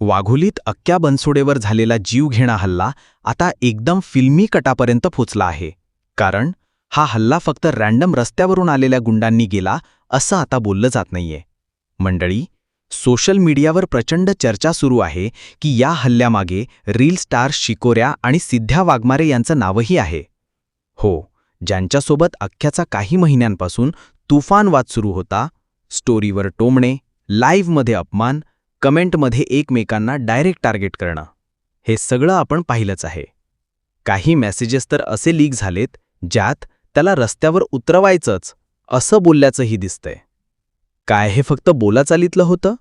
वाघोलीत अक्क्या बनसोडेवर झालेला जीवघेणा हल्ला आता एकदम फिल्मी कटापर्यंत पोचला आहे. कारण हा हल्ला फक्त रँडम रस्त्यावरून आलेल्या गुंडांनी गेला असं आता बोललं जात नाहीये. मंडळी सोशल मीडियावर प्रचंड चर्चा सुरू आहे की या हल्ल्यामागे रील स्टार शिकोऱ्या आणि सिद्ध्या वाघमारे यांचं नावही आहे. हो ज्यांच्यासोबत अख्ख्याचा काही महिन्यांपासून तुफान वाद सुरू होता स्टोरीवर टोमणे लाईव्हमध्ये अपमान कमेंटमध्ये एकमेकांना डायरेक्ट टार्गेट करणं. हे सगळं आपण पाहिलंच आहे. काही मेसेजेस तर असे लीक झालेत ज्यात त्याला रस्त्यावर उतरवायचंच असं बोलल्याचंही दिसतंय. काय हे फक्त बोलाचालीतलं होतं?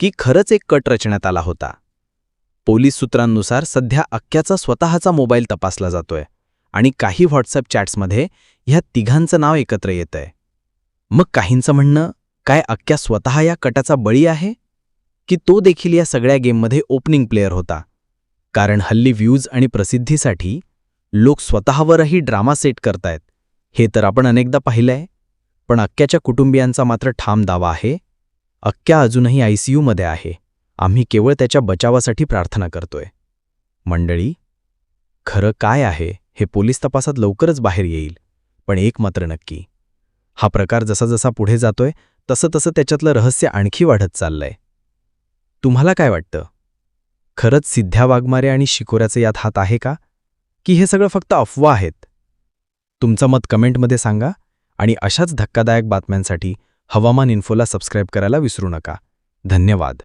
की खरंच एक कट रचण्यात आला होता? पोलीस सूत्रांनुसार सध्या अक्क्याचा स्वतःचा मोबाईल तपासला जातोय आणि काही व्हॉट्सअप चॅट्समध्ये ह्या तिघांचं नाव एकत्र येतंय. मग काहींचं म्हणणं काय अक्क्या स्वतः या कटाचा बळी आहे? की तो देखील या सगळ्या गेममध्ये ओपनिंग प्लेअर होता. कारण हल्ली व्ह्यूज आणि प्रसिद्धीसाठी लोक स्वतःवरही ड्रामा सेट करतायत. हे तर आपण अनेकदा पाहिलंय. पण अक्क्याच्या कुटुंबियांचा मात्र ठाम दावा आहे. अक्क्या अजूनही आयसीयूमध्ये आहे. आम्ही केवळ त्याच्या बचावासाठी प्रार्थना करतोय. मंडळी खरं काय आहे हे पोलीस तपासात लवकरच बाहेर येईल. पण एक मात्र नक्की. हा प्रकार जसा जसा पुढे जातोय तसं तसं त्याच्यातलं रहस्य आणखी वाढत चाललंय. तुम्हाला काय वाटतं? खरंच सिद्ध्या वाघमारे आणि शिकोऱ्याचे यात हात आहे का? की हे सगळं फक्त अफवा आहेत? तुमचं मत कमेंटमध्ये सांगा आणि अशाच धक्कादायक बातम्यांसाठी हवामान इन्फोला सबस्क्राईब करायला विसरू नका. धन्यवाद.